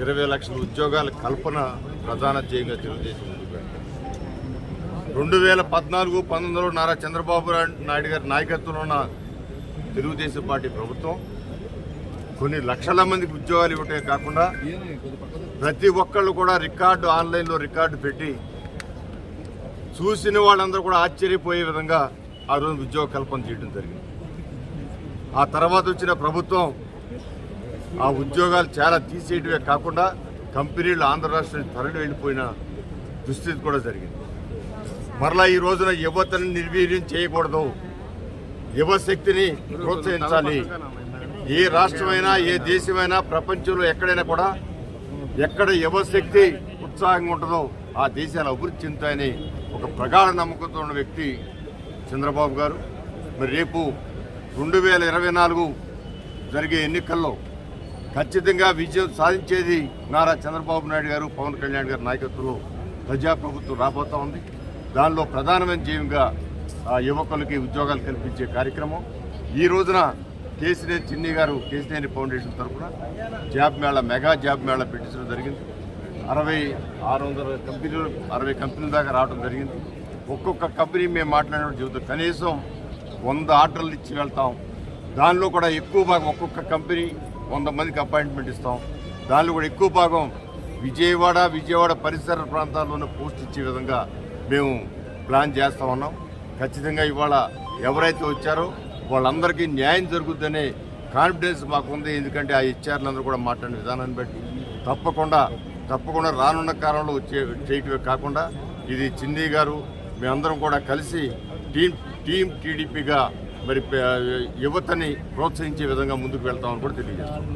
ఇరవై లక్షల ఉద్యోగాల కల్పన ప్రధాన ధ్యేయంగా తెలుగుదేశం రెండు వేల పద్నాలుగు పంతొమ్మిదిలో నారా చంద్రబాబు నాయుడు గారి నాయకత్వంలో ఉన్న తెలుగుదేశం పార్టీ ప్రభుత్వం కొన్ని లక్షల మందికి ఉద్యోగాలు ఇవ్వటమే కాకుండా ప్రతి ఒక్కళ్ళు కూడా రికార్డు ఆన్లైన్లో రికార్డు పెట్టి చూసిన వాళ్ళందరూ కూడా ఆశ్చర్యపోయే విధంగా ఆ రోజు ఉద్యోగ కల్పన చేయడం జరిగింది. ఆ తర్వాత వచ్చిన ప్రభుత్వం ఆ ఉద్యోగాలు చాలా తీసేయడమే కాకుండా కంపెనీలు ఆంధ్ర రాష్ట్రం తరలి వెళ్ళిపోయిన దుస్థితి కూడా జరిగింది. మరలా ఈ రోజున యువతను నిర్వీర్యం చేయకూడదు. యువశక్తిని ప్రోత్సహించాలి. ఏ రాష్ట్రమైనా ఏ దేశమైనా ప్రపంచంలో ఎక్కడైనా కూడా ఎక్కడ యువశక్తి ఉత్సాహంగా ఉంటుందో ఆ దేశాలు అభివృద్ధి చెందుతాయని ఒక ప్రగాఢ నమ్మకంతో ఉన్న వ్యక్తి చంద్రబాబు గారు. మరి రేపు రెండు వేల ఇరవై నాలుగు జరిగే ఎన్నికల్లో ఖచ్చితంగా విజయం సాధించేది నారా చంద్రబాబు నాయుడు గారు పవన్ కళ్యాణ్ గారి నాయకత్వంలో ప్రజాప్రభుత్వం రాబోతా ఉంది. దానిలో ప్రధానమైన జీవంగా ఆ యువకులకి ఉద్యోగాలు కల్పించే కార్యక్రమం. ఈ రోజున కేసినేని చిన్ని గారు కేసినేని ఫౌండేషన్ తరఫున job mela mega job mela పెట్టించడం జరిగింది. అరవై ఆరు వందల కంపెనీలు అరవై కంపెనీల దాకా రావడం జరిగింది. ఒక్కొక్క కంపెనీ మేము మాట్లాడిన చెబుతాం కనీసం వంద ఆర్డర్లు ఇచ్చి వెళ్తాం. దానిలో కూడా ఎక్కువ భాగం ఒక్కొక్క కంపెనీ వంద మందికి అపాయింట్మెంట్ ఇస్తాం. దానిలో కూడా ఎక్కువ భాగం విజయవాడ విజయవాడ పరిసర ప్రాంతాల్లోనే పోస్ట్ ఇచ్చే విధంగా మేము ప్లాన్ చేస్తా ఉన్నాం. ఖచ్చితంగా ఇవాళ ఎవరైతే వచ్చారో వాళ్ళందరికీ న్యాయం జరుగుద్దనే కాన్ఫిడెన్స్ మాకుంది. ఎందుకంటే ఆ ఇచ్చారులందరూ కూడా మాట్లాడిన విధానాన్ని బట్టి తప్పకుండా తప్పకుండా రానున్న కాలంలో వచ్చే చేయటమే కాకుండా ఇది చిందీ గారు మేమందరం కూడా కలిసి టీం టీం టీడీపీగా మరి యువతని ప్రోత్సహించే విధంగా ముందుకు వెళ్తామని కూడా తెలియజేస్తాం